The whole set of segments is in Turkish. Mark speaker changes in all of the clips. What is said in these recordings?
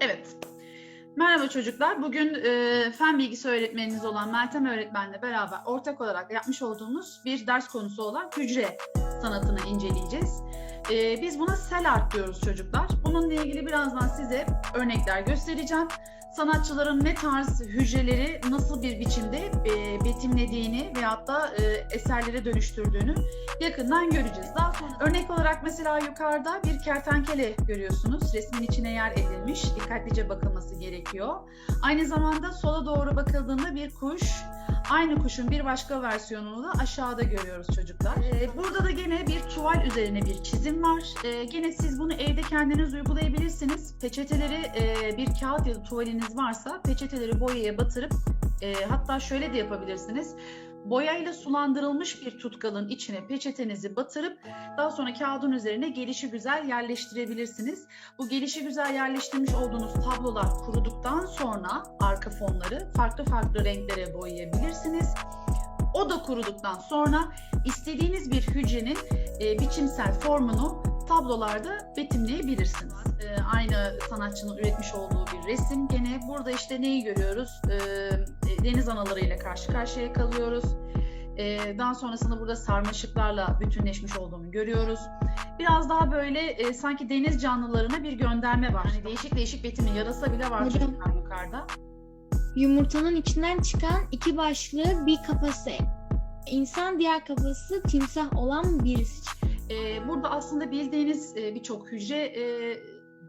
Speaker 1: Evet. Merhaba çocuklar. Bugün e, fen bilgisi öğretmeniniz olan Meltem öğretmenle beraber ortak olarak yapmış olduğumuz bir ders konusu olan hücre sanatını inceleyeceğiz. E, biz buna sel art diyoruz çocuklar. Bununla ilgili birazdan size örnekler göstereceğim. Sanatçıların ne tarz hücreleri nasıl bir biçimde e, betimlediğini veyahut da e, eserlere dönüştürdüğünü yakından göreceğiz. Daha sonra örnek olarak mesela yukarıda bir kertenkele görüyorsunuz. Resmin içine yer edilmiş. Dikkatlice bakılması gerekiyor. Aynı zamanda sola doğru bakıldığında bir kuş. Aynı kuşun bir başka versiyonunu da aşağıda görüyoruz çocuklar. Ee, burada da gene bir tuval üzerine bir çizim var. Ee, gene siz bunu evde kendiniz uygulayabilirsiniz. Peçeteleri e, bir kağıt ya da tuvaliniz varsa peçeteleri boyaya batırıp e, hatta şöyle de yapabilirsiniz boyayla sulandırılmış bir tutkalın içine peçetenizi batırıp daha sonra kağıdın üzerine gelişi güzel yerleştirebilirsiniz. Bu gelişi güzel yerleştirmiş olduğunuz tablolar kuruduktan sonra arka fonları farklı farklı renklere boyayabilirsiniz. O da kuruduktan sonra istediğiniz bir hücrenin e, biçimsel formunu tablolarda betimleyebilirsiniz. E, aynı sanatçının üretmiş olduğu bir resim. Gene burada işte neyi görüyoruz? E, deniz analarıyla karşı karşıya kalıyoruz. E, daha sonrasında burada sarmaşıklarla bütünleşmiş olduğunu görüyoruz. Biraz daha böyle e, sanki deniz canlılarına bir gönderme var. Yani değişik değişik betimli yarasa bile var çocuklar yukarıda.
Speaker 2: Yumurtanın içinden çıkan iki başlı bir kafası. İnsan diğer kafası timsah olan birisi.
Speaker 1: Ee, burada aslında bildiğiniz e, birçok hücre e,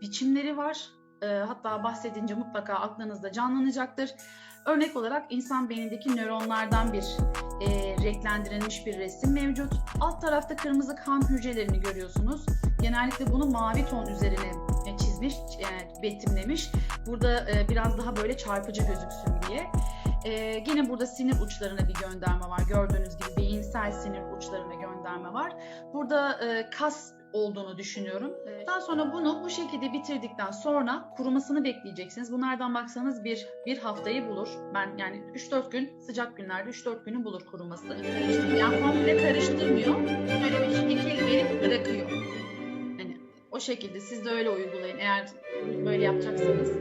Speaker 1: biçimleri var. E, hatta bahsedince mutlaka aklınızda canlanacaktır. Örnek olarak insan beynindeki nöronlardan bir e, renklendirilmiş bir resim mevcut. Alt tarafta kırmızı kan hücrelerini görüyorsunuz. Genellikle bunu mavi ton üzerine e, çizmiş, e, betimlemiş. Burada e, biraz daha böyle çarpıcı gözüksün diye. Ee, gene burada sinir uçlarına bir gönderme var. Gördüğünüz gibi beyinsel sinir uçlarına gönderme var. Burada e, kas olduğunu düşünüyorum. Ee, Daha sonra bunu bu şekilde bitirdikten sonra kurumasını bekleyeceksiniz. Bunlardan baksanız bir bir haftayı bulur. Ben yani 3-4 gün sıcak günlerde 3-4 günü bulur kuruması. Yani komple karıştırmıyor. Böyle bir şekil verip bırakıyor. Hani o şekilde siz de öyle uygulayın eğer böyle yapacaksanız.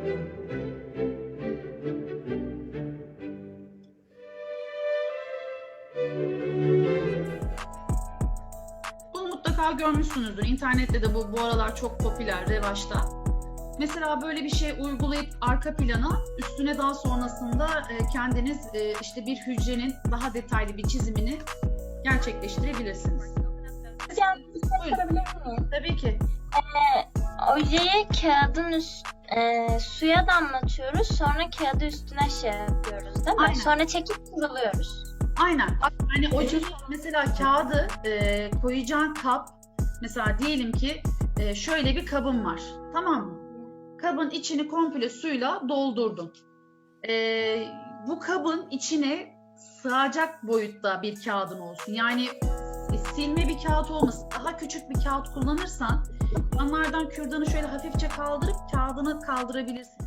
Speaker 1: Mutlaka görmüşsünüzdür. İnternette de bu bu aralar çok popüler, revaçta. Mesela böyle bir şey uygulayıp arka plana üstüne daha sonrasında e, kendiniz e, işte bir hücrenin daha detaylı bir çizimini gerçekleştirebilirsiniz.
Speaker 3: Hocam bir şey sorabilir miyim?
Speaker 1: Tabii ki.
Speaker 3: Ojeyi kağıdın üst, e, suya damlatıyoruz. Sonra kağıdı üstüne şey yapıyoruz değil mi?
Speaker 1: Aynen.
Speaker 3: Sonra çekip kuruluyoruz.
Speaker 1: Aynen. Hani o çocuk mesela kağıdı e, koyacağın kap mesela diyelim ki e, şöyle bir kabın var. Tamam mı? Kabın içini komple suyla doldurdun. E, bu kabın içine sığacak boyutta bir kağıdın olsun. Yani e, silme bir kağıt olmasın. Daha küçük bir kağıt kullanırsan yanlardan kürdanı şöyle hafifçe kaldırıp kağıdını kaldırabilirsin.